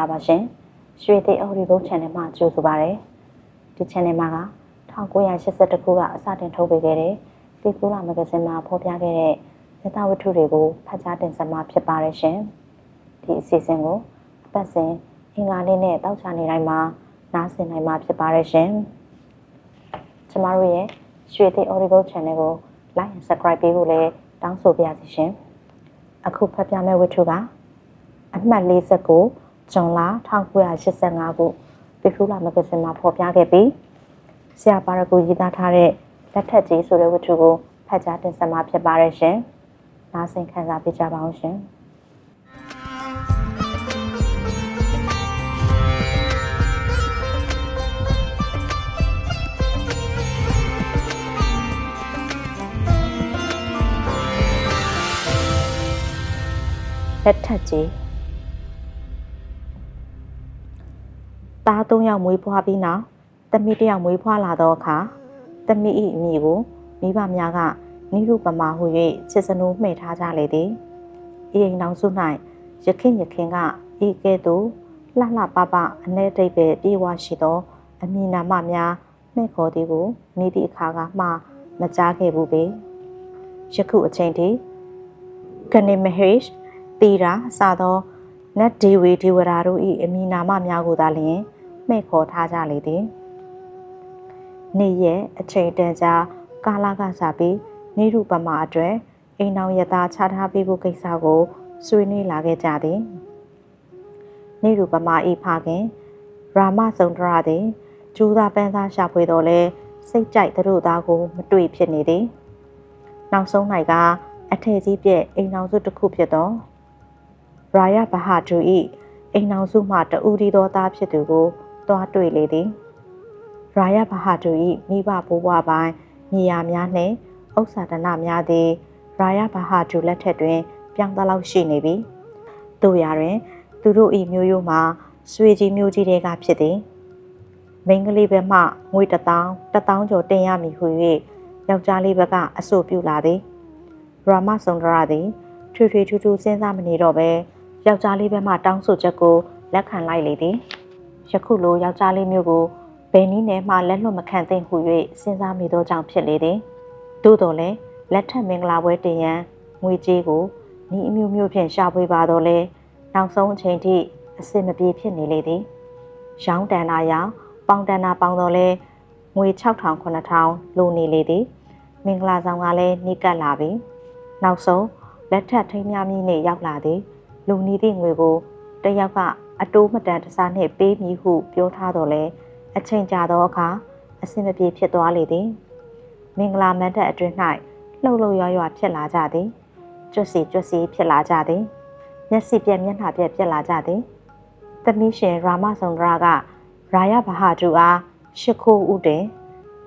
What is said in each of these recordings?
္ဂလာပါရှင်ရွှေသေးအော်ဒီဘုတ် channel မှာကြိုဆိုပါရစေဒီ channel မှာက1982ခုကအစတင်ထုတ်ပေးခဲ့တဲ့ပေကူလာမဂ္ဂဇင်းမှာဖော်ပြခဲ့တဲ့ယသဝတ္ထုတွေကိုဖတ်ကြားတင်ဆက်မှာဖြစ်ပါရရှင်ဒီအစီအစဉ်ကိုအပတ်စဉ်အင်္ဂါနေ့နဲ့တောက်ချနေတိုင်းမှာနားဆင်နိုင်မှာဖြစ်ပါရရှင်ကျမတို့ရဲ့ရွှေသေးအော်ဒီဘုတ် channel ကို like and subscribe ပေးဖို့လည်းတောင်းဆိုပါရစေရှင်အခုဖတ်ပြမယ့်ဝတ္ထုကအမှတ်49 ဇွန်လ1985ခုပေဖူလာမဂ္ဂဇင်းမှာဖော်ပြခဲ့ပြီးဆရာပါရဂူရေးသားထားတဲ့လက်ထက်ကြီးဆိုတဲ့ဝတ္ထုကိုဖတ်ကြားတင်ဆက်မှာဖြစ်ပါရရှင်။နားဆင်ခံစားပေးကြပါအောင်ရှင်။လက်ထက်ကြီး သားသုံးယောက်မွေးဖွားပြီးနောက်တမီတစ်ယောက်မွေးဖွားလာသောအခါတမီ၏အမိကိုမိဘများကနိရုပမာဟု၍ချစ်စနိုးမှဲ့ထားကြလေသည်ဤအိမ်တော်စု၌ရခင်ရခင်ကဤကဲ့သို့လှလှပပအနေတိတ်ပဲပြေဝရှိသော အမိနာမများမှဲ့ခေါ်သည်ကိုမိသည့်အခါကမှမကြားခဲ့ဘူးပေယခုအချိန်ထိကနေမဟေရှ်တီရာစသောနတ်ဒီဝေဒီဝရာတို့၏အမည်နာမများကိုသာလျှင် မှဲ့ခေါ်ထားကြလေသည်နေ့ရက်အချိန်တန်ကြာကာလကစားပြီးနေရုပမာအတွက်အိမ်အောင်ရသားချထားပေးဖို့ကိစ္စကိုဆွေးနွေးလာခဲ့ကြသည်နေရုပမာဤဖခင်ရာမစုံဒရာသည်ကျူးသားပန်းသားရှာဖွေတော်လဲစိတ်ကြိုက်သူတို့သားကိုမတွေ့ဖြစ်နေသည်နောက်ဆုံး၌ကအထည်ကြီးပြည့်အိမ်အောင်စုတစ်ခုဖြစ်သောရာယဘဟာဒူဤအိမ်အောင်စုမှတဦးဒီသောသားဖြစ်သူကို တွားတွေ့လေသည်ရာယဘဟာဒူဤမိဘဘိုးဘွားပိုင်းမြေယာများနှင့်ဥစ္စာဒနာများသည်ရာယဘဟာဒူလက်ထက်တွင် ပြောင်းသလောက်ရှိနေပြီတို့ရာတွင် သူတို့ဤမျိုးရိုးမှာဆွေကြီးမျိုးကြီးတွေကဖြစ်သည်မိန်းကလေးဘက်မှငွေတစ်တောင်းတစ်တောင်းကျော်တင်ရမည်ဟု၍ယောက်ျားလေးဘက်ကအဆိုပြုလာသည်ရာမစုံဒရာသည်ထွေထွေထူးထူးစဉ်းစားမနေတော့ပဲယောက်ျားလေးဘက်မှတောင်းဆိုချက်ကိုလက်ခံလိုက်လေသည် ယခုလိုယောက်ျားလေးမျိုးကိုဘယ်နည်းနဲ့မှလက်လွတ်မခံသင့်ဟု၍စဉ်းစားမိသောကြောင့်ဖြစ်လေသည်သို့တော်လည်းလက်ထက်မင်္ဂလာပွဲတင်ရန်ငွေကြေးကိုဤအမျိုးမျိုးဖြင့်ရှာဖွေပါတော့လဲနောက်ဆုံးအချိန်ထိအစစ်မပြေဖြစ်နေလေသည်ရောင်းတန်နာရောင်းပေါင်တန်နာပေါင်တော့လဲငွေ6000 9000လိုနေလေသည်မင်္ဂလာဆောင်ကလည်းနှိကပ်လာပြီနောက်ဆုံးလက်ထက်ထိမ်းများမည်နှင့်ရောက်လာသည်လူနီးသည့်ငွေကိုတယောက်က အတိုးမတန်တစားနှင့်ပေးမည်ဟုပြောထားတော်လဲအချိန်ကြာသောအခါအစင်မပြေဖြစ်သွားလေသည်မင်္ဂလာမတ်တပ်အတွင်း၌လှုပ်လှုပ်ရွရွဖြစ်လာကြသည်ကျွတ်စီကျွတ်စီဖြစ်လာကြသည်မျက်စိပြက်မျက်နှာပြက်ဖြစ်လာကြသည်သမီးရှင်ရာမဆုံဒရာကရာယဘဟာဒူအားရှ िख ိုးဥတင်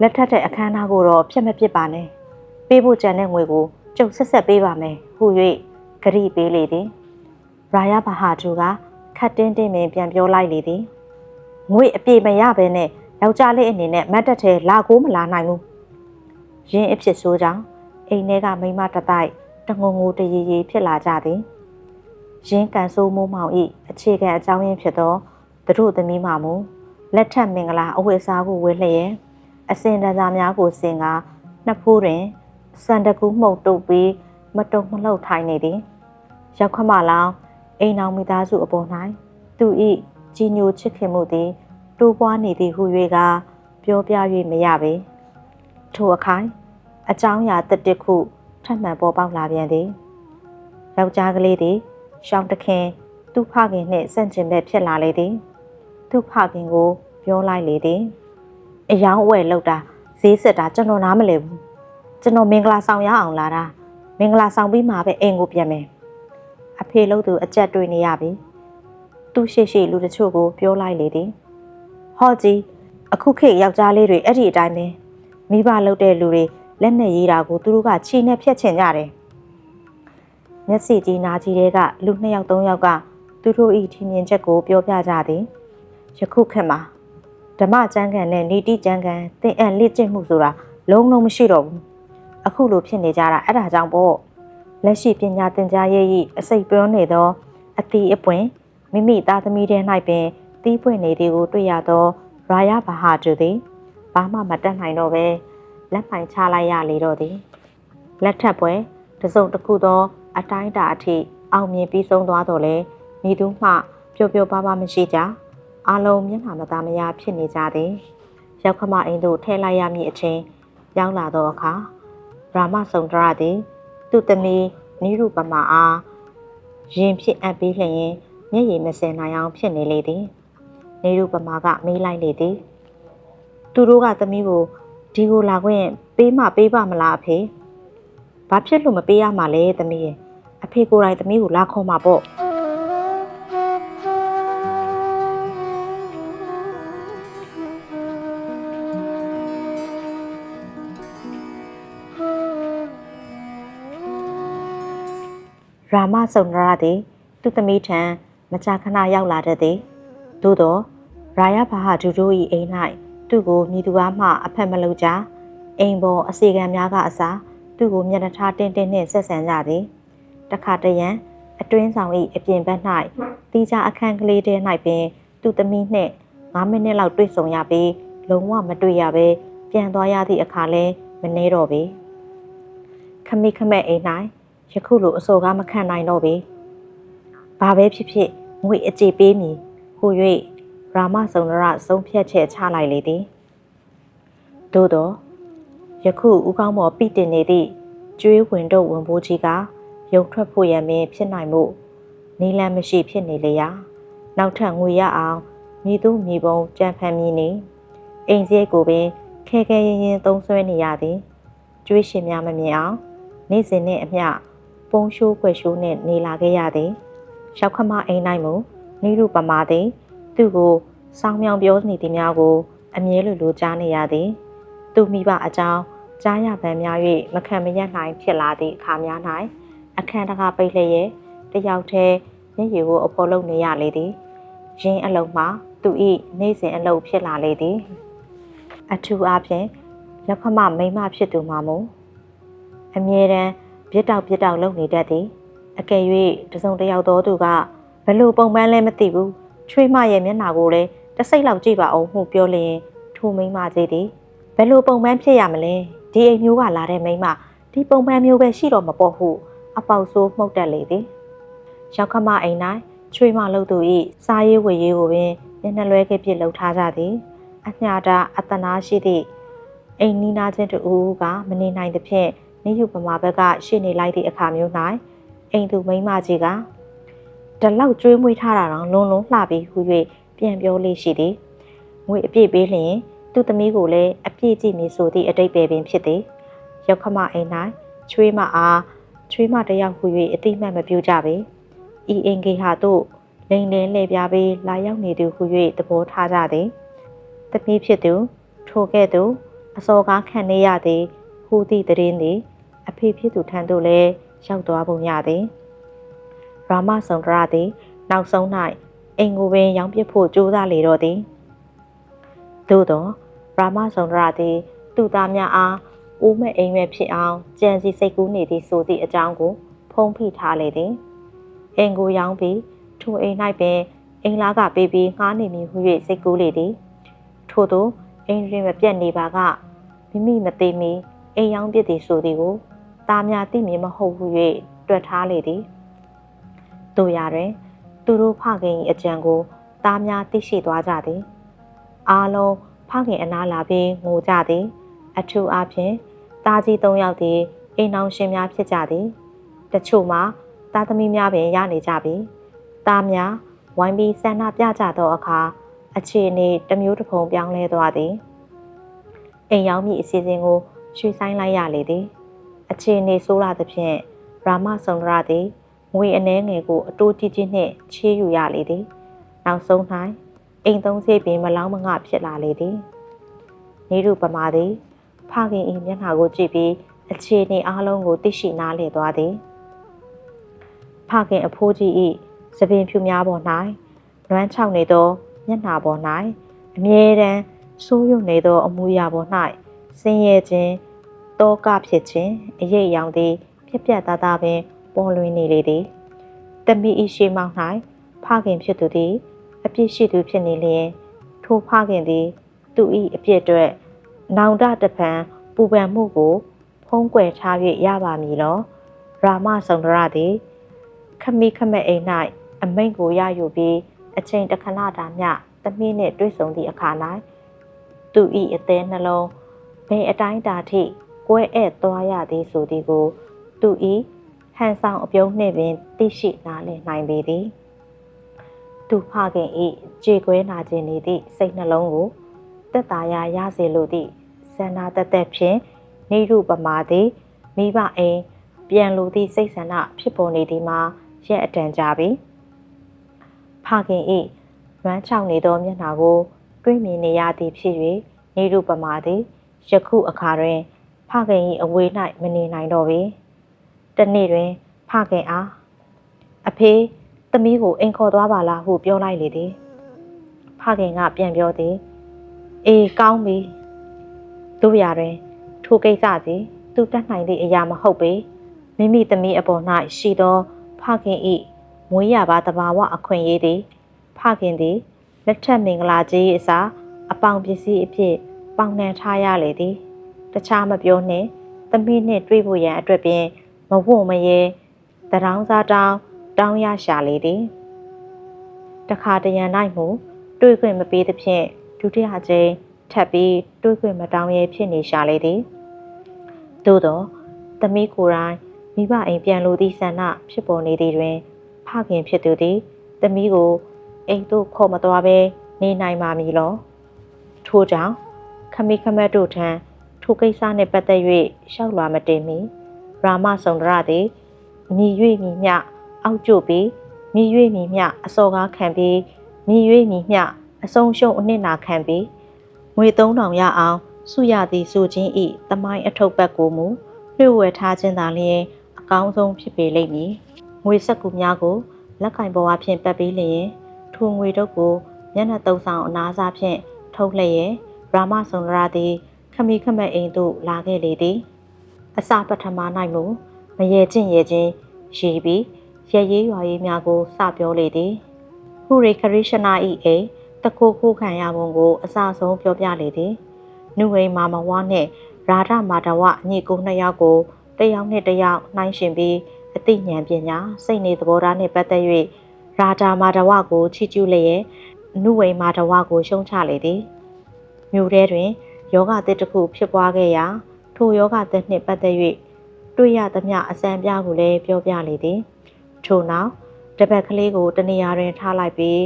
လက်ထက်တဲ့အခမ်းအနားကိုတော့ဖြစ်မဖြစ်ပါနဲ့ပေးဖို့ကြံတဲ့ငွေကိုကျုပ်ဆက်ဆက်ပေးပါမယ်ဟု၍ဂရိပေးလေသည်ရာယဘဟာဒူကခ တ်တင်းတင်းပင်ပြန်ပြောလိုက်လေသည်ငွေအပြည့်မရဘဲနဲ့ယောက်ျားလေးအနေနဲ့မတ်တက်ထဲလာကိုမလာနိုင်ဘူးရင်းအဖြစ်ဆိုးကြောင့်အိမ်ထဲကမိန်းမတတိုက်တငုံငူတရီရီဖြစ်လာကြသည်ရင်းကန်ဆိုးမိုးမောင်ဤအခြေခံအကြောင်းရင်းဖြစ်သောသူတို့သမီးမမူလက်ထက်မင်္ဂလာအဝတ်အစားကိုဝတ်လျက်အစင်တန်းစားများကိုစင်ကနှစ်ဖိုးတွင်စံတကူမှုတ်တုပ်ပြီးမတုံမလှုပ်ထိုင်နေသည်ရောက်ခမလောင် အိမ်အောင်မိသားစုအပေါ်၌သူဤကြီးညိုချစ်ခင်မှုသည်တိုးပွားနေသည်ဟု၍ကပြောပြ၍မရပေထိုအခိုင်အကြောင်းအရာတစ်တစ်ခုထပ်မံပေါ်ပေါက်လာပြန်သည်ယောက်ျားကလေးသည်ရှောင်းတခင်သူ့ဖခင်နှင့်ဆန့်ကျင်ဘက်ဖြစ်လာလေသည်သူ့ဖခင်ကိုပြောလိုက်လေသည်အယောင်အဝယ်လောက်တာဈေးစစ်တာကျွန်တော်နားမလည်ဘူးကျွန်တော်မင်္ဂလာဆောင်ရအောင်လာတာမင်္ဂလာဆောင်ပြီးမှပဲအိမ်ကိုပြန်မယ် အဖေလို့သူအကြက်တွေ့နေရပြီသူ့ရှိရှိလူတချို့ကိုပြောလိုက်လေသည်ဟောကြီးအခုခေတ်ယောက်ျားလေးတွေအဲ့ဒီအတိုင်းပဲမိဘလုပ်တဲ့လူတွေလက်နဲ့ရေးတာကိုသူတို့ကခြေနဲ့ဖြတ်ချင်ကြတယ်မျက်စိကြီးနာကြီးတွေကလူနှစ်ယောက်သုံးယောက်ကသူတို့ဤထင်မြင်ချက်ကိုပြောပြကြသည်ယခုခေတ်မှာဓမ္မကျမ်းဂန်နဲ့နေတိကျမ်းဂန်သင်အံ့လက်ကျင့်မှုဆိုတာလုံးလုံးမရှိတော့ဘူးအခုလိုဖြစ်နေကြတာအဲ့ဒါကြောင့်ပေါ့ လက်ရှိပညာသင်ကြားရေးဤအစိတ်ပြောနေသော အတီအပွင့်မိမိသားသမီးတဲ့၌ပင်တီးပွင့်နေသည်ကိုတွေ့ရသောရာယဘဟာတူသည်ဘာမှမတတ်နိုင်တော့ပဲလက်ပိုင်ချလိုက်ရလေတော့သည်လက်ထပ်ပွဲတစုံတစ်ခုသော အတိုင်းအတာအထိအောင်မြင်ပြီးဆုံးသွားတော့လဲမိသူမှပျော်ပျော်ပါးပါးမရှိကြအလုံးမျက်နှာမသားမယားဖြစ်နေကြသည်ရောက်ခမအိမ်သို့ထဲလိုက်ရမည့်အချိန်ရောက်လာသောအခါရာမဆုံဒရသည် သူ့သမီးနိရုပမာအားရင်ဖြစ်အပ်ပြီးလျင်မျက်ရည်မစင်နိုင်အောင်ဖြစ်နေလေသည်နေရုပမာကမေးလိုက်လေသည်သူတို့ကသမီးကိုဒီကိုလာခွင့်ပေးမပေးပါမလားအဖေဘာဖြစ်လို့မပေးရမှာလဲသမီးရဲ့အဖေကိုယ်တိုင်သမီးကိုလာခေါ်မှာပေါ့ ရာမဆုံရသည် သူ့သမီးထံမကြာခဏရောက်လာတတ်သည်သို့သောရာယဘာဟာဒူဒူ၏အိမ်၌သူ့ကိုမိသူအားမှအဖက်မလုပ်ကြအိမ်ပေါ်အစီကံများကအစားသူ့ကိုမျက်နှာထားတင်းတင်းနှင့်ဆက်ဆံကြသည်တခါတရံအတွင်းဆောင်၏အပြင်ဘက်၌တီးခြားအခန်းကလေးတဲ၌ပင် သူ့သမီးနှင့်9မိနစ်လောက်တွေ့ဆုံရပြီးလုံးဝမတွေ့ရဘဲပြန်သွားရသည့်အခါလဲမနှဲတော့ပေခမိခမက်အိမ်၌ ယခုလိုအစောကားမခံနိုင်တော့ပေဘာပဲဖြစ်ဖြစ်ငွေအကြေပေးမည်ဟူ၍ရာမစုံရဆုံးဖြတ်ချက်ချလိုက်လေသည်သို့သောယခုဦးကောင်းမော်ပိတင်နေသည့်ကျွေးဝင်တော့ဝင်ပိုးကြီးကရုံထွက်ဖို့ရမင်းဖြစ်နိုင်မှုနီလန်းမရှိဖြစ်နေလေရာနောက်ထပ်ငွေရအောင်မိသူမိဘုံကြံဖန်မိနေအိမ်စရိတ်ကိုပင်ခဲခဲရင်ရင်သုံးဆွဲနေရသည်ကျွေးရှင်များမမြင်အောင်နေ့စဉ်နဲ့အမျှ ပုံရှိုးွယ်ရှိုးနဲ့နေလာခဲ့ရသည်ရောက်ခမအိမ်နိုင်မူနိရုပမာသည်သူ့ကိုစောင်းမြောင်ပြောနေသည်များကို အမြဲလိုလိုကြားနေရသည်သူမိဘအကြောင်းကြားရပန်းများ၍မခံမရနိုင်ဖြစ်လာသည့်အခါများ၌အခန်းတကားပိတ်လျက်တယောက်တည်းမျက်ရည်ကိုအပေါ်လုံးနေရလေသည်ရင်းအလုံးမှာသူ၏နေ့စဉ်အလုပ်ဖြစ်လာလေသည်အထူးအားဖြင့်လက်ခမမိမဖြစ်သူမှာမူအမြဲတမ်း ပြစ်တောက်ပြစ်တောက်လုပ်နေတတ်သည်အကယ်၍တစုံတစ်ယောက်သောသူကဘလို့ပုံပန်းလဲမသိဘူးချွေးမရဲ့မျက်နှာကိုလည်းတစ်စိတ်လောက်ကြည့်ပါအောင်ဟုပြောလျင်ထိုမိမကြီးသည်ဘလို့ပုံပန်းဖြစ်ရမလဲဒီအိမ်မျိုးကလာတဲ့မိမဒီပုံပန်းမျိုးပဲရှိတော့မပေါ့ဟုအပေါက်ဆိုးမှုတ်တက်လေသည်ရောက်ခမအိမ်၌ချွေးမလို့သူ၏စားရေးဝေရေးကိုပင်မျက်နှာလွဲခဲ့ပြစ်လှုပ်ထားကြသည်အညာတာအတနာရှိသည့်အိမ်နီးနားချင်းတူကမနေနိုင်သဖြင့် နေယူပမာဘက်ကရှေ့နေလိုက်သည့်အခါမျိုး၌အိမ်သူမိန်းမကြီးကတလောက်ကျွေးမွေးထားတာတော့လွန်လွန်လှပြီးဟူ၍ပြန်ပြောလေးရှိသည်ငွေအပြည့်ပေးလျင်သူ့သမီးကိုလည်းအပြည့်ကြည့်မည်ဆိုသည့်အတိတ်ပဲပင်ဖြစ်သည်ရောက်ခမအိမ်၌ချွေးမအားချွေးမတယောက်ဟူ၍အတိမတ်မပြုကြပေဤအင်ကေဟာတို့လိန်လင်းလှည့်ပြားပြီးလာရောက်နေသူဟူ၍သဘောထားကြသည်သမီးဖြစ်သူထိုကဲ့သို့အစောကားခံနေရသည်ဟူသည့်တရင်သည် အဖေဖြစ်သူထံသို့လည်းရောက်သွားပုံရသည်ရာမဆုံဒရသည် နောက်ဆုံး၌အိမ်ကိုပင်ရောင်းပစ်ဖို့ကြိုးစားလေတော့သည်သို့သောရာမဆုံဒရသည်သူ့သားများအားအိုးမဲ့အိမ်မဲ့ဖြစ်အောင်ကြံစီစိတ်ကူးနေသည်ဆိုသည့်အကြောင်းကို ဖုံးဖိထားလေသည်အိမ်ကိုရောင်းပြီးထိုအိမ်၌ပင်အိမ်လားကပေးပြီးငှားနေမည်ဟု၍စိတ်ကူးလေသည်ထို့သောအိမ်တွင်မပြတ်နေပါကမိမိမသိမီအိမ်ရောင်းပစ်သည်ဆိုသည်ကို သားများသိမြင်မဟုတ်ဟု၍တွက်ထားလေသည်တို့ရတွင် သူတို့ဖခင်၏အကြံကိုသားများသိရှိသွားကြသည် အားလုံးဖခင်အနာလာပြီးငိုကြသည် အထူးအားဖြင့်သားကြီး၃ယောက်သည်အိမ်အောင်ရှင်များဖြစ်ကြသည်တချို့မှာသားသမီးများပင်ရနေကြပြီသားများဝိုင်းပြီးဆန္ဒပြကြသောအခါအခြေအနေတစ်မျိုးတစ်ဖုံပြောင်းလဲသွားသည်အိမ်ရောက်မိအစီအစဉ်ကိုရွှေ့ဆိုင်လိုက်ရလေသည် အခြေအနေဆိုးလာသဖြင့်ရာမဆုံရသည်ငွေအနှဲငယ်ကိုအတိုးကြီးကြီးနှင့်ချေးယူရလေသည်နောက်ဆုံး၌အိမ်သုံးစေးပင်မလောင်းမငှဖြစ်လာလေသည်နေရုပမာသည်ဖခင်၏မျက်နှာကိုကြည့်ပြီးအခြေအနေအလုံးကိုသိရှိနားလည်သွားသည်ဖခင်အဖိုးကြီး၏သပင်ဖြူများပေါ်၌လွမ်းချောက်နေသောမျက်နှာပေါ်၌အမြဲတမ်းဆိုးရွနေသောအမူအရာပေါ်၌ဆင်းရဲခြင်း တောကဖြစ်ခြင်းအရေးအယောင်သည်ပြက်ပြက်သားသားပင်ပေါ်လွင်နေလေသည်တမီဤရှိမောင်း၌ဖခင်ဖြစ်သူသည် အပြစ်ရှိသူဖြစ်နေလျင်ထိုဖခင်သည် သူ၏အပြစ်အတွက်နောင်တတပံပူပန်မှုကို ဖုံးကွယ်ထား၍ရပါမည်လောရာမဆုံဒရသည်ခမိခမက်အိမ်၌အမိန့်ကိုရယူပြီးအချိန်တစ်ခဏတာမျှသမီးနှင့်တွေ့ဆုံသည့်အခါ၌သူ၏အသေးနှလုံးဘယ်အတိုင်းတာထိ ကွဲ့အဲ့သွားရသည်ဆိုသည်ကို သူ၏ဟန်ဆောင်အပြုံးနှင့်ပင်သိရှိနားလည်နိုင်ပေသည်သူဖခင်၏ကြေကွဲနာခြင်းနေသည့်စိတ်နှလုံးကိုတက်တာရရစေလိုသည့်ဇန္နာတက်တက်ဖြင့်နေရုပမာသည်မိဘအိမ်ပြန်လိုသည့်စိတ်ဆန္ဒဖြစ်ပေါ်နေသည်မှာရက်အတန်ကြာပြီဖခင်၏လွမ်းချောင်နေသောမျက်နှာကို တွေ့မြင်နေရသည်ဖြစ်၍နေရုပမာသည်ယခုအခါတွင် ဖခင်၏အဝေး၌မနေနိုင်တော့ပေတနေ့တွင် ဖခင်အားအဖေသမီးကိုအိမ်ခေါ်သွားပါလားဟုပြောလိုက်လေသည်ဖခင်ကပြန်ပြောသည်အေးကောင်းပြီတို့ရတွင် ထိုကိစ္စသည်သူတတ်နိုင်သည့်အရာမဟုတ်ပေမိမိသမီးအပေါ်၌ရှိသော ဖခင်၏မွေးရပါတဘာဝအခွင့်အရေးသည်ဖခင်သည်လက်ထက်မင်္ဂလာကြီး၏အစားအပေါင်ပစ္စည်းအဖြစ်ပေါင်နှံထားရလေသည် တခြားမပြောနှင့်သမီးနှင့်တွေ့ဖို့ရန်အတွက်ပင်မဝုံမရဲတရောင်းစားတောင်းတောင်းရရှာလေသည်တခါတရံ၌မူတွေ့ခွင့်မပေးသဖြင့်ဒုတိယကြိမ်ထပ်ပြီးတွေ့ခွင့်မတောင်းရဲဖြစ်နေရှာလေသည်သို့သောသမီးကိုယ်တိုင်မိဘအိမ်ပြန်လိုသည့်ဆန္ဒဖြစ်ပေါ်နေသည်တွင် ဖခင်ဖြစ်သူသည်သမီးကိုအိမ်သို့ခေါ်မသွားဘဲနေနိုင်ပါမည်လောထို့ကြောင့်ခမိခမက်တို့ထံ ထိုကိစ္စနှင့်ပတ်သက်၍ရှောက်လွာမတင်မီရာမဆုံဒရသည်မြည်၍မြည်မျှအောက်ကျပြီးမြည်၍မြည်မျှအစော်ကားခံပြီးမြည်၍မြည်မျှအဆုံးရှုံးအနှစ်နာခံပြီးငွေ3000ရအောင်စုရသည်ဆိုခြင်းဤတမိုင်းအထုပ်ပတ်ကိုမူလွှဝဲထားခြင်းသာလျှင်အကောင်းဆုံးဖြစ်ပေလိမ့်မည်ငွေဆက်ကူများကိုလက်ကင်ပေါ်အဖြစ်ပတ်ပြီးလျင်ထိုငွေတုပ်ကိုမျက်နှာသုံးဆောင်အနားစားဖြင့်ထုတ်လျက်ရာမဆုံရသည် ခမီခမက်အိမ်သို့လာခဲ့လေသည်အစပထမ၌မူမရေချင်းရေချင်းရှိပြီးရရေးရွာရေးများကိုစပြောလေသည်ဟူရီခရစ်ရှနာဤအိမ်တခိုးခိုးခံရပုံကို အစဆုံးပြောပြလေသည်နုဝိမာမဝါနှင့်ရာဓမာဒဝညီကိုနှစ်ယောက်ကိုတယောက်နှင့်တယောက်နှိုင်းရှင်ပြီးအသိဉာဏ်ပညာစိတ်နေသဘောထားနှင့်ပတ်သက်၍ရာဓမာဒဝကိုချီးကျူးလျက်နုဝိမာဒဝကိုရှုံချလေသည်မြို့ထဲတွင် ယောဂတစ်တစ်ခုဖြစ်ပွားခဲ့ရာထိုယောဂတစ်နှင့်ပတ်သက်၍တွေ့ရသမျှအစံပြကိုလည်းပြောပြလေသည်ထို့နောက်တပတ်ကလေးကိုတနေရာတွင်ထားလိုက်ပြီး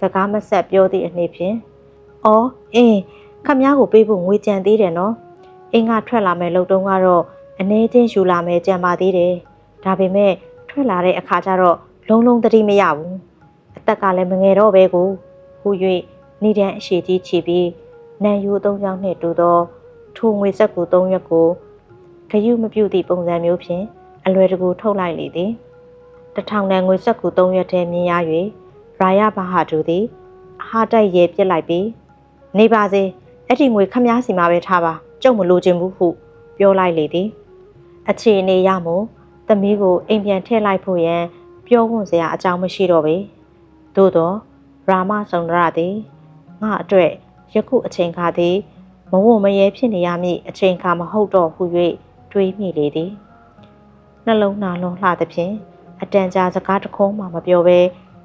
စကားမဆက်ပြောသည့်အနေဖြင့်။အော်အင်းခမ ्या ကိုပေးဖို့ငွေကြံသေးတယ်နော်။အင်းကထွက်လာမယ်လို့တုန်းကတော့အနေချင်းယူလာမယ်ကြံပါသေးတယ်။ဒါပေမဲ့ထွက်လာတဲ့အခါကျတော့လုံးလုံးသတိမရဘူး။အသက်ကလည်းမငယ်တော့ပဲကိုဟူ၍နေတန်းအရှိကြီးချီပြီး နန်ယူသုံးချောင်းနှင့်တူသောထိုငွေဆက်ကူ၃ရက်ကိုဂယုမပြုသည့်ပုံစံမျိုးဖြင့်အလွယ်တကူထုတ်လိုက်လေသည်တထောင်တန်ငွေဆက်ကူ၃ရက်ထဲမြင်ရ၍ရာယဘာဟာဒူသည်အဟာတိုက်ရဲပြစ်လိုက်ပြီးနေပါစေအဲ့ဒီငွေခမားစီမှာပဲထားပါကြုံမလိုချင်ဘူးဟုပြောလိုက်လေသည်အခြေအနေရမို့သမီးကိုအိမ်ပြန်ထည့်လိုက်ဖို့ရန်ပြောဝွန်စရာအကြောင်းမရှိတော့ပေသို့တော့ရာမဆုံရသည်ငါအတွက် ယခုအချိန်ခါသည်မဝမရဲဖြစ်နေရမည့်အချိန်ခါမဟုတ်တော့ဟု၍တွေးမိလေသည်နှလုံးသားလုံးလှသဖြင့်အတန်ကြာစကားတခုံးမှမပြောဘဲ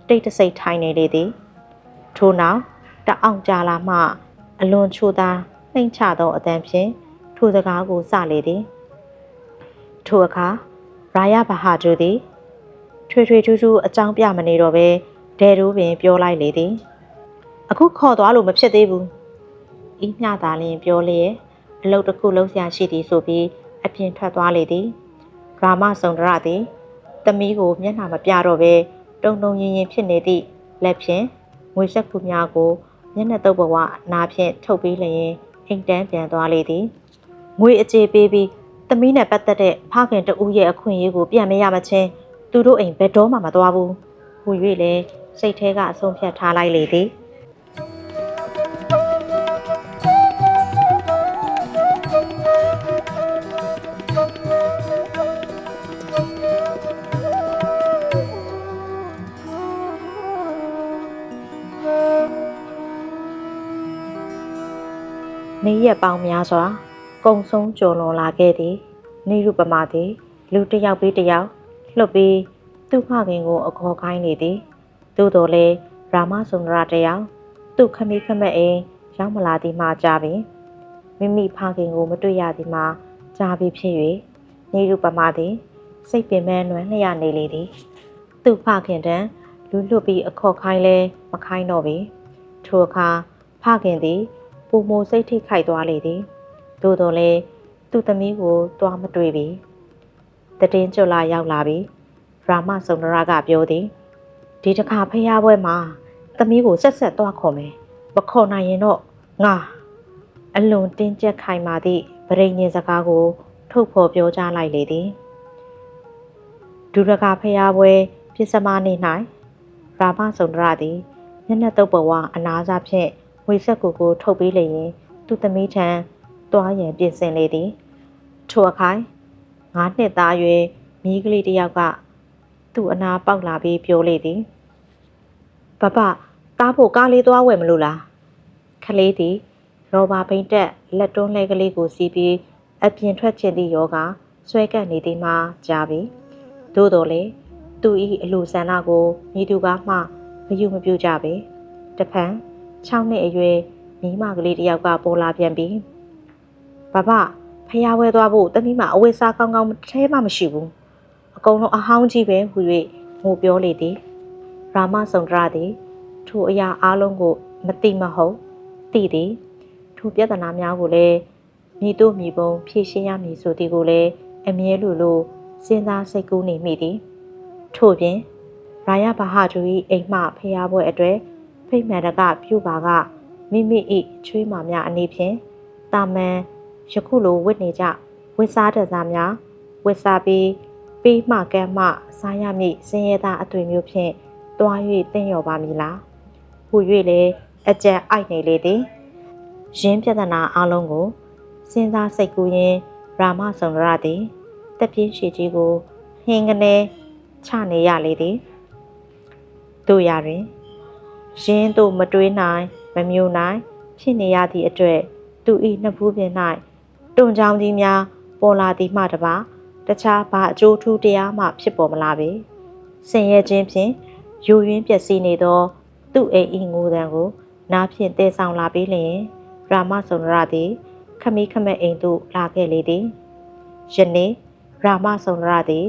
တိတ်တဆိတ်ထိုင်နေလေသည်ထို့နောက်တအောင်ကြာလာမှ အလွန်ချိုသာနှိမ်ချသောအတန်ဖြင့်ထိုစကားကိုစလေသည်ထိုအခါရာယဘဟာဒူသည် ထွေထွေထူးထူးအကြောင်းပြမနေတော့ဘဲဒဲရိုးပင်ပြောလိုက်လေသည် အခုခေါ်သွားလို့မဖြစ်သေးဘူးဤမျှသာလျင်ပြောလျက်အလုတ်တစ်ခုလုံးဆရာရှိသည်ဆိုပြီးအပြင်ထွက်သွားလေသည်ရာမဆုံဒရသည်သမီးကိုမျက်နှာမပြတော့ဘဲတုံတုံရင်ရင်ဖြစ်နေသည့်လက်ဖြင့်ငွေဆက်ကူများကိုမျက်နှာတုပ်ဘဝနာဖြင့်ထုတ်ပြီးလျင်အိမ်တန်းပြန်သွားလေသည်ငွေအကျေပေးပြီးသမီးနဲ့ပတ်သက်တဲ့ဖခင်တဦးရဲ့အခွင့်အရေးကိုပြန်မရမချင်းသူတို့အိမ်ဘယ်တော့မှမသွားဘူးဟူ၍လည်းစိတ်ထဲကအဆုံးဖြတ်ထားလိုက်လေသည် နေရက်ပေါင်းများစွာကုံဆုံးကျော်လွန်လာခဲ့သည်နေရုပမာသည်လူတစ်ယောက်ပြီးတစ်ယောက်လှုပ်ပြီးသူ့ဖခင်ကိုအခေါ်ခိုင်းနေသည်သို့တော်လည်းရာမစုန္ဒရာတစ်ယောက်သူ့ခမိခမက်အိမ်ရောက်မလာသည်မှကြာပြီမိမိဖခင်ကိုမတွေ့ရသည်မှကြာပြီဖြစ်၍နေရုပမာသည်စိတ်ပင်ပန်းနွမ်းလျက်နေလေသည်သူ့ဖခင်တန်းလူလွတ်ပြီးအခေါ်ခိုင်းလဲမခိုင်းတော့ပြီထိုအခါဖခင်သည် ပူမိုစိတ်ထိခိုက်သွားလေသည်သို့တော်လည်းသူ့သမီးကိုတွားမတွေ့ပြီတည်င်းကျွလာရောက်လာပြီရာမစုံဒရာကပြောသည်ဒီတစ်ခါဖះပွဲမှာသမီးကိုဆက်ဆက်တွားခေါ်မယ်မခေါ်နိုင်ရင်တော့ငါအလွန်တင်းကျပ်ခိုင်မာသည့်ဗရိညင်စကားကို ထုတ်ဖော်ပြောကြားလိုက်လေသည်ဒုရကဖះပွဲပြစ်စမနေ၌ရာမစုံဒရာသည်မျက်နှာတုပ်ဘဝအနာစားဖြင့် ဝေဆက်ကိုကို ထုတ်ပေးလျင်သူ့သမီးထံတွားရန်ပြင်ဆင်လေသည်ထိုအခါငါးနှစ်သားရွယ်မိန်းကလေးတစ်ယောက်ကသူ့အနာပေါက်လာပြီးပြောလေသည်ဘဘတားဖို့ကားလေးသွားဝယ်မလို့လားခလေးသည်ရောဘာဘိန်းတက်လက်တွန်းလဲကလေးကိုစီးပြီးအပြင်ထွက်ခြင်းသည့်ယောဂဆွဲကပ်နေသည်မှာကြားပြီသို့တော်လေသူ၏အလိုဆန္ဒကိုမိသူကမှမယူမပြူကြပေတဖန် 6နှစ်အရွယ်မိမကလေးတစ်ယောက်ကပေါ်လာပြန်ပြီဘဘဖျားဝဲသွားဖို့တမိမအဝိစားကောင်းကောင်းထဲမှမရှိဘူးအကုန်လုံးအဟောင်းကြီးပဲဟူ၍ငိုပြောလေသည်ရာမစုံဒရာသည်ထိုအရာအလုံးကိုမတိမဟုတ်သိသည်ထိုပြဿနာများကိုလည်းမိတို့မိဘုံဖြည့်ရှင်းရမည်ဆိုသည်ကိုလည်းအမြဲလိုလိုစဉ်းစားစိတ်ကူးနေမိသည်ထို့ပြင်ရာယဘာဟာဒူ၏အိမ်မှဖျားပွဲအတွေ့ ဖိတ်မှန်တကပြုပါကမိမိ၏ချွေးမာများအနေဖြင့်တာမန်ယခုလိုဝစ်နေကြဝစ်စားတဲ့သားများဝစ်စားပြီးပေးမှကမ်းမှစားရမည့်စင်ရသားအသွင်မျိုးဖြင့်တွား၍တင့်ရော်ပါမည်လားဟူ၍လေအကြံအိုက်နေလေသည်ရင်းပြဿနာအလုံးကိုစဉ်းစားစိတ်ကူးရင်းရာမဆုံရသည်တက်ပြင်းရှိကြီးကိုဟင်းကနေချနေရလေသည်တို့ရတွင် ရင်းတို့မတွေးနိုင်မမျိုးနိုင်ဖြစ်နေရသည့်အတွက်သူ၏နှစ်ဖူးပြင်၌တွန်ချောင်းကြီးများပေါ်လာသည်မှတပါတခြားဘာအကျိုးထူးတရားမှဖြစ်ပေါ်မလာပေဆင်ရဲခြင်းဖြင့်ယူရင်းပျက်စီးနေသော သူ့အိမ်ဤငိုတံကိုနားဖြင့်တည်ဆောင်လာပြီးလျင်ရာမစုံရသည်ခမီးခမက်အိမ်သို့လာခဲ့လေသည်ယနေ့ရာမစုံရသည်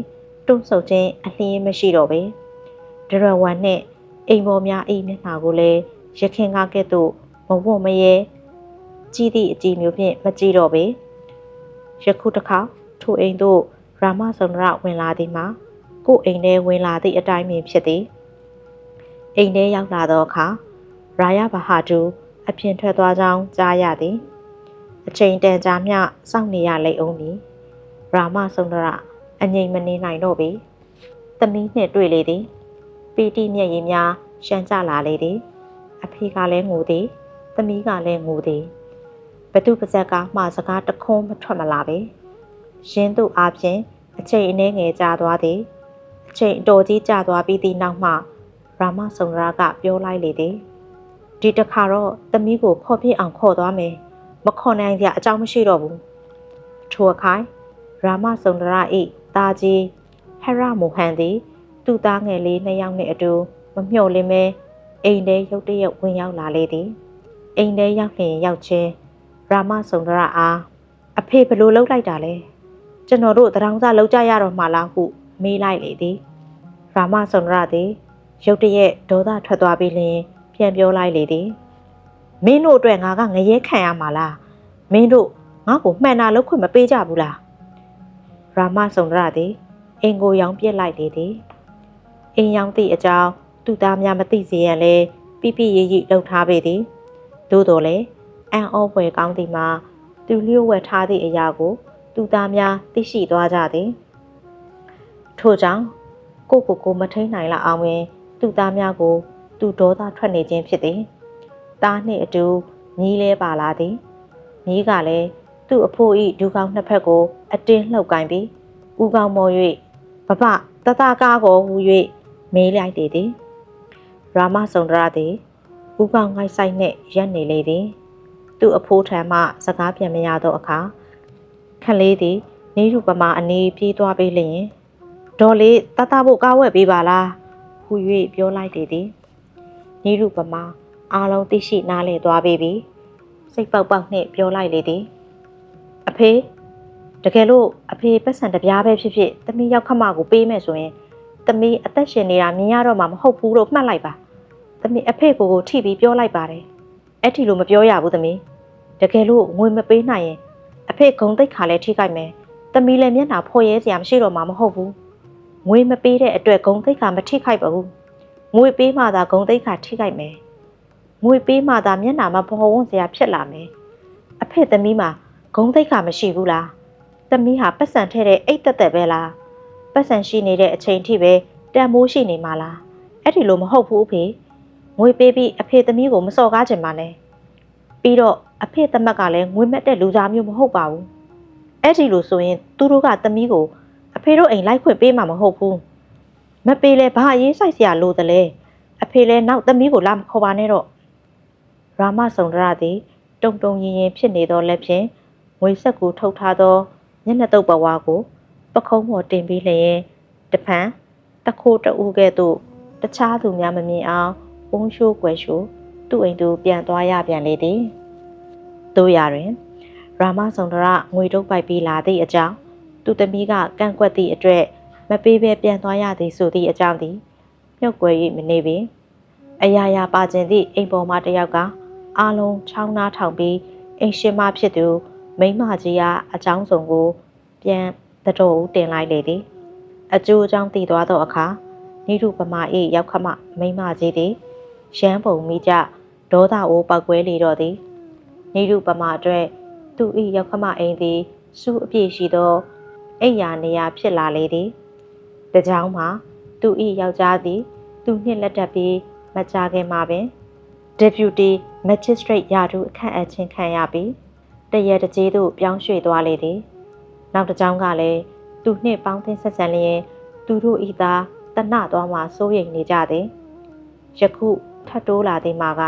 တွန့်ဆုတ်ခြင်းအလျင်းမရှိတော့ပေဒရဝမ်နှင့် အိမ်ပေါ်များအိမ်မျက်နှာကိုလည်းရခင်ကားကဲ့သို့မဝတ်မရဲကြီးသည့်အကြည့်မျိုးဖြင့်မကြည့်တော့ပေယခုတစ်ခါထိုအိမ်သို့ရာမစုံရဝင်လာသည်မှာကို့အိမ်ထဲဝင်လာသည့်အတိုင်းပင်ဖြစ်သည်အိမ်ထဲရောက်လာသောအခါရာယဘဟာဒူအပြင်ထွက်သွားကြောင်းကြားရသည်အချိန်တန်ကြာမျှစောင့်နေရလိမ့်အောင်နီရာမစုံရအငြိမ်မနေနိုင်တော့ပေသမီးနှင့်တွေ့လေသည် ပီတိမျက်ရည်များရှမ်းကြလာလေသည်အဖေကလည်းငိုသည်သမီးကလည်းငိုသည်ဘသူပါဇက်ကမှာစကားတခွန်းမထွက်မလာပဲရင်းတို့အားဖြင့်အချိန်အနည်းငယ်ကြာသွားသည်အချိန်အတော်ကြီးကြာသွားပြီးသည့်နောက်မှရာမဆုံရာကပြောလိုက်လေသည်ဒီတခါတော့သမီးကိုခေါ်ပြအောင်ခေါ်သွားမယ်မခေါ်နိုင်ကြအကြောင်းမရှိတော့ဘူးထိုအခါရာမဆုံရာဤတာကြီးဟရမိုဟန်သည် သူ့သားငယ်လေးနှစ်ယောက်နဲ့အတူမမျှော်လင့်မဲအိမ်ထဲရုတ်တရက်ဝင်ရောက်လာလေသည်အိမ်ထဲရောက်လျင်ရောက်ချင်းရာမဆုံဒရအားအဖေဘလို့လှုပ်လိုက်တာလဲကျွန်တော်တို့တရောင်းစားလောက်ကြရတော့မှလားဟုမေးလိုက်လေသည်ရာမဆုံဒရသည်ရုတ်တရက်ဒေါသထွက်သွားပြီးလျင်ပြန်ပြောလိုက်လေသည်မင်းတို့အတွက်ငါကငရဲခံရမှာလားမင်းတို့ငါ့ကိုမှန်တာလုပ်ခွင့်မပေးကြဘူးလားရာမဆုံဒရသည်အင်ကိုရောင်ပြစ်လိုက်လေသည် အိမ်ရောက်သည့်အကြောင်းသူသားများမသိစေရန်လဲပြပြရည်ရည်လှုပ်ထားပေသည်သို့တော်လည်းအန်အောပွဲကောင်းသည်မှာသူလျှို့ဝှက်ထားသည့်အရာကို သူသားများသိရှိသွားကြသည်ထို့ကြောင့်ကိုကိုကိုမထိန်နိုင်လောက်အောင်ပင်သူသားများကို သူဒေါသထွက်နေခြင်းဖြစ်သည်သားနှင့်အတူမြီးလဲပါလာသည်မြီးကလည်းသူ့အဖိုးဤဒူကောင်းနှစ်ဖက်ကို အတင်းလှုပ်ကိုင်ပြီးဦးကောင်းမော်၍ဘဘတတကားကိုဟူ၍ မေးလိုက်သည်ရာမစုံဒရာသည်ဦးကောင်းငိုက်ဆိုင်နှင့်ရက်နေလေသည် သူ့အဖိုးထံမှစကားပြန်မရသောအခါခက်လေးသည်နေရူပမာအနေပြေးသွားပေးလျင်ဒေါ်လေးတတဖို့ကားဝက်ပေးပါလားဟူ၍ပြောလိုက်လေသည်နေရူပမာအားလုံးသိရှိနားလည်သွားပြီစိတ်ပေါက်ပေါက်နှင့်ပြောလိုက်လေသည်အဖေတကယ်လို့အဖေပတ်စံတပြားပဲဖြစ်ဖြစ်သမီးရောက်ခမကိုပေးမယ်ဆိုရင် သမီးအသက်ရှင်နေတာမြင်ရတော့မှမဟုတ်ဘူးလို့မှတ်လိုက်ပါသမီးအဖေကိုကိုထိပြီးပြောလိုက်ပါတယ်အဲ့ဒီလိုမပြောရဘူးသမီးတကယ်လို့ငွေမပေးနိုင်ရင်အဖေဂုံတိတ်ခါလဲထိခိုက်မယ်သမီးလည်းမျက်နှာဖော်ရဲစရာမရှိတော့မှမဟုတ်ဘူးငွေမပေးတဲ့အတွက်ဂုံတိတ်ခါမထိခိုက်ပါဘူးငွေပေးမှသာဂုံတိတ်ခါထိခိုက်မယ်ငွေပေးမှသာမျက်နှာမှာပေါ်ဝန်းစရာဖြစ်လာမယ်အဖေသမီးမှာဂုံတိတ်ခါမရှိဘူးလားသမီးဟာပတ်စံထဲတဲ့အိတ်တက်တက်ပဲလား ပတ်စံရှိနေတဲ့အချိန်ထိပဲတန်မိုးရှိနေမှာလားအဲ့ဒီလိုမဟုတ်ဘူးအဖေငွေပေးပြီးအဖေသမီးကိုမစော်ကားချင်ပါနဲ့ပြီးတော့အဖေသမက်ကလည်းငွေမက်တဲ့လူသားမျိုးမဟုတ်ပါဘူးအဲ့ဒီလိုဆိုရင်သူတို့ကသမီးကိုအဖေတို့အိမ်လိုက်ခွင့်ပေးမှာမဟုတ်ဘူးမပေးလဲဘာအရေးဆိုင်စရာလိုသလဲအဖေလည်းနောက်သမီးကိုလာမခေါ်ပါနဲ့တော့ရာမဆောင်ဒရသည်တုံတုံရင်ရင်ဖြစ်နေသောလက်ဖြင့်ငွေဆက်ကိုထုတ်ထားသောမျက်နှာတုပ်ပဝါကို ပခုံးပေါ်တင်ပြီးလျင်တဖန်တခိုးတူကဲ့သို့တခြားသူများမမြင်အောင်ပုံရှိုးကွယ်ရှိုးသူ့အိမ်သူပြန်သွားရပြန်လေသည်တို့ရတွင်ရာမဆောင်ဒရငွေတုပ်ပိုက်ပြီးလာသည့်အကြောင်းသူသမီးကကန့်ကွက်သည့်အတွက်မပေးဘဲပြန်သွားရသည်ဆိုသည့်အကြောင်းသည်မြုပ်ကွယ်၍မနေပေအရာရာပါကျင်သည့်အိမ်ပေါ်မှတယောက်ကအာလုံးချောင်းနာထောင်ပြီးအိမ်ရှင်မဖြစ်သူမိမကြီးကအကြောင်းစုံကိုပြန် တတော်ဦးတင်လိုက်လေသည်အကျိုးအကြောင်းတည်သွားသောအခါနိရုပမာ၏ရောက်ခမမိမကြီးသည်ရမ်းပုံမိကြဒေါသအိုးပောက်ကွဲလေတော့သည်နိရုပမာအတွက်သူ၏ရောက်ခမအိမ်သည်စူးအပြည့်ရှိသောအိယာနေရာဖြစ်လာလေသည်တကြောင်မှာသူ၏ယောက်ျားသည် သူနှင့်လက်ထပ်ပြီးမကြခင်မှာပင် deputy magistrate ရာထူးအခန့်အပ်ခြင်းခံရပြီးတရတကြီးသို့ပြောင်းရွှေ့သွားလေသည် နောက်တစ်ကြောင်းကလည်းသူနှင့်ပေါင်းသင်းဆက်ဆံလျင်သူတို့ဤသားတနသွားမှစိုးရိမ်နေကြသည်ယခုထပ်တိုးလာသည်မှာက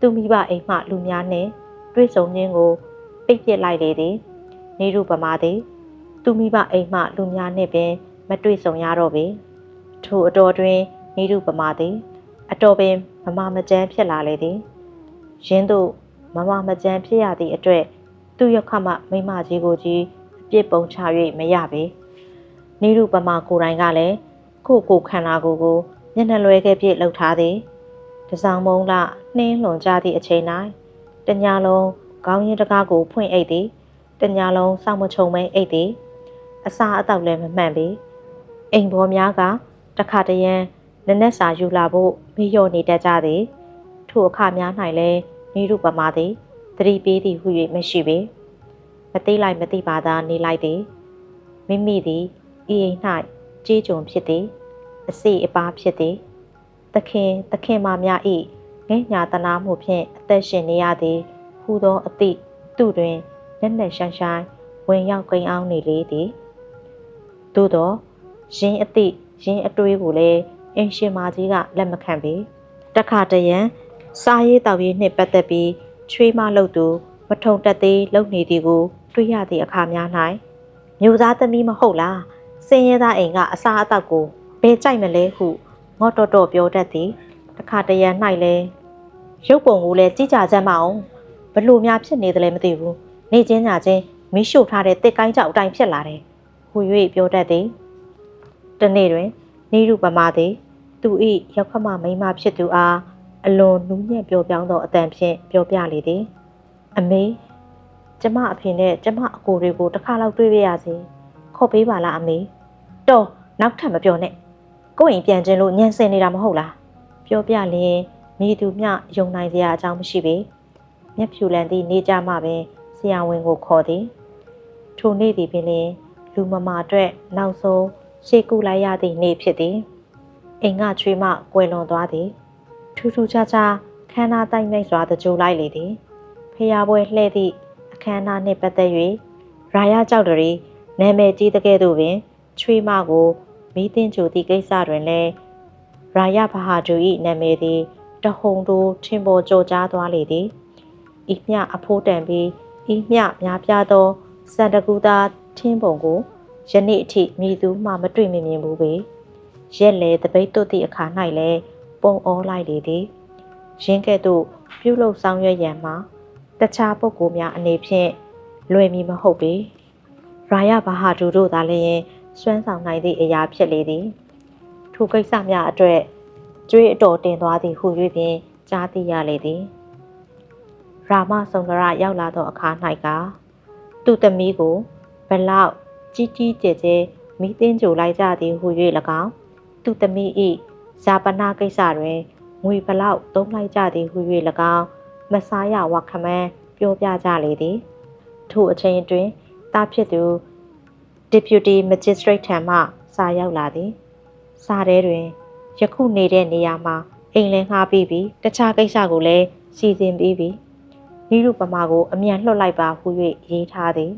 သူမိဘအိမ်မှလူများနှင့်တွေ့ဆုံခြင်းကိုပိတ်ပစ်လိုက်လေသည်နေရုပမာသည်သူမိဘအိမ်မှလူများနှင့်ပင်မတွေ့ဆုံရတော့ပေထိုအတော်တွင်နေရုပမာသည်အတော်ပင်မမမကျန်းဖြစ်လာလေသည်ရင်းတို့မမမကျန်းဖြစ်ရသည့်အတွက်သူ့ရောက်ခမမိမကြီးကိုကြီးအ ပြစ်ပုံချ၍မရပေနေရုပမာကိုယ်တိုင်ကလည်းကိုကိုခန္ဓာကိုယ်ကိုမျက်နှာလွဲခဲ့ပြစ်လှုပ်ထားသည်တစောင်းမုံလနှင်းလွန်ကြသည့်အချိန်၌တညာလုံးခေါင်းရင်းတကားကိုဖွင့်အိတ်သည်တညာလုံးစောင့်မချုံမဲအိတ်သည်အစာအသောက်လည်းမမှန်ပေအိမ်ဘောများကတခါတရံနနက်စာယူလာဖို့မိလျော့နေတတ်ကြသည်ထိုအခါများ၌လည်းနိရုပမာသည်သတိပေးသည်ဟု၍မရှိပေ မသိလိုက်မသိပါသာနေလိုက်သည်မိမိသည်ဤအိမ်၌ကြေးကြုံဖြစ်သည်အစီအပါဖြစ်သည်သခင်သခင်မများဤငဲ့ညာတနာမှုဖြင့်အသက်ရှင်နေရသည်ဟူသောအသည့်သူတွင်လက်နက်ရှိုင်းရှိုင်းဝင်ရောက်ကိန်းအောင်နေလေသည်သို့သောရင်းအသည့်ရင်းအတွေးကိုလည်းအင်ရှင်မကြီးကလက်မခံပေတခါတရံစားရေးတောက်ရေးနှင့်ပတ်သက်ပြီးချွေးမလုပ်သူမထုံတက်သေးလုပ်နေသည်ကို တွေ့ရသည့်အခါများ၌မျိုးသားသမီးမဟုတ်လားစင်ရဲသားအိမ်ကအစားအသောက်ကိုဘယ်ကြိုက်မလဲဟုငေါ့တော်တော်ပြောတတ်သည်တခါတရံ၌လဲရုပ်ပုံကိုလည်းကြည့်ကြစမ်းမအောင်ဘလို့များဖြစ်နေတယ်လဲမသိဘူးနေချင်းညာချင်းမီးရှို့ထားတဲ့တစ်ကိုင်းကြောက်အတိုင်းဖြစ်လာတယ်ဟူ၍ပြောတတ်သည်တနေ့တွင်နေရုပမာသည်သူ၏ရောက်ခမမိန်းမဖြစ်သူအားအလွန်နူးညံ့ပျော်ပြောင်းသောအတန်ဖြင့်ပြောပြလေသည် အမေ ကျမအဖေနဲ့ကျမအကိုတွေကိုတစ်ခါလောက်တွေ့ပြရစီခေါ်ပေးပါလားအမေတော်နောက်ထပ်မပြောနဲ့ကိုယ့်အိမ်ပြန်ခြင်းလို့ညံစင်နေတာမဟုတ်လားပြောပြလျင်မိသူမျှယုံနိုင်စရာအကြောင်းမရှိပေမျက်ဖြူလန်သည့်နေကြမှပင်ဆရာဝန်ကိုခေါ်သည်ထိုနေ့သည်ပင်လင်လူမမာအတွက်နောက်ဆုံးရှေ့ကူလိုက်ရသည့်နေ့ဖြစ်သည်အိမ်ကချွေးမကွယ်လွန်သွားသည်ထူးထူးခြားခြားခမ်းနားတိုက်မြိုက်စွာတကြိုလိုက်လေသည်ဖျားပွဲလှဲ့သည့် အခမ်းအနားနှင့်ပတ်သက်၍ရာယကြောက်တရီနာမည်ကြီးတဲ့ကဲ့သို့ပင်ချွေးမကိုမိသင်ချိုသည့်ကိစ္စတွင်လည်းရာယဘဟာဒူ၏နာမည်သည်တဟုန်တိုးထင်ပေါ်ကြော်ကြားသွားလေသည်ဤမြအဖိုးတန်ပြီးဤမြများပြားသောစန္ဒကူသားထင်းပုံကိုယနေ့အထိမိသူမှမတွေ့မမြင်ဘူးပေရက်လေတပိတ်တုတ်သည့်အခါ၌လည်းပုံအောလိုက်လေသည်ရင်းကဲ့သို့ပြုလုပ်ဆောင်ရွက်ရန်မှာ တခြားပုဂ္ဂိုလ်များအနေဖြင့်လွယ်မီမဟုတ်ပေရာယဘာဟာဒူတို့သာလျှင်စွမ်းဆောင်နိုင်သည့်အရာဖြစ်လေသည်ထိုကိစ္စများအတွက်ကျွေးအတော်တင်သွားသည်ဟု၍ပင်ကြားသိရလေသည်ရာမစုံဒရရောက်လာသောအခါ၌ကသူ့သမီးကိုဘလောက်ကြီးကြီးကျယ်ကျယ်မိသင်းကြိုလိုက်ကြသည်ဟု၍၎င်းသူ့သမီး၏ဇာပနာကိစ္စတွင်ငွေဘလောက်သုံးလိုက်ကြသည်ဟု၍၎င်း မစားရဝခမန်းပြောပြကြလေသည်ထို့အချိန်အတွင်းတားဖြစ်သူ Deputy Magistrate ထံမှစာရောက်လာသည်စာထဲတွင်ယခုနေတဲ့နေရာမှာအိမ်လင်းငှားပြီးပြီးတခြားကိစ္စကိုလည်းစီစဉ်ပြီးပြီးနိရုပမာကိုအမြန်လွှတ်လိုက်ပါဟု၍ရေးထားသည်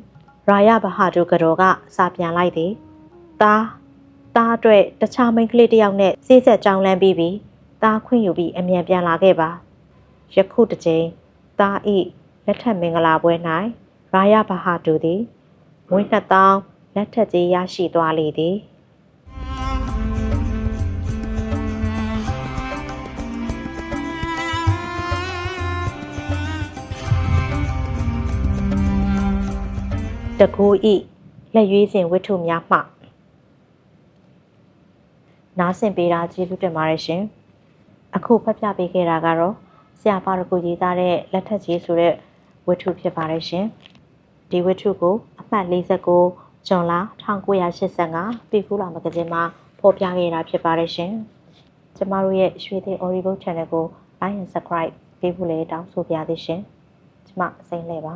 ရာယဘဟာဒုကတော်ကစာပြန်လိုက်သည်တားတားအတွက်တခြားမိန်းကလေးတစ်ယောက်နဲ့စိစက်ကြောင်းလန်းပြီးပြီးတားခွင့်ယူပြီးအမြန်ပြန်လာခဲ့ပါ ယခုတစ်ချိန်တားဤလက်ထက်မင်္ဂလာပွဲ၌ရာယဘဟာဒုသည်မွေးနှစ်တောင်းလက်ထက်ကြီးရရှိသွားလေသည်တကူဤလက်ရွေးစဉ်ဝတ္ထုများမှနားဆင်ပေးတာကျေးဇူးတင်ပါတယ်ရှင်အခုဖတ်ပြပေးခဲ့တာကတော့ ဆရာပါရကူရေးသားတဲ့လက်ထက်ကြီးဆိုတဲ့ဝတ္ထုဖြစ်ပါတယ်ရှင်ဒီဝတ္ထုကိုအမှတ်49ဇွန်လ1985ပြည်ကူးလာမဂ္ဂဇင်းမှာဖော်ပြခဲ့တာဖြစ်ပါတယ်ရှင်ကျမတို့ရဲ့ရွှေသေး Audible Channel ကို like and subscribe ပေးဖို့လည်းတောင်းဆိုပါရသေးရှင်ကျမစိမ့်လဲပါ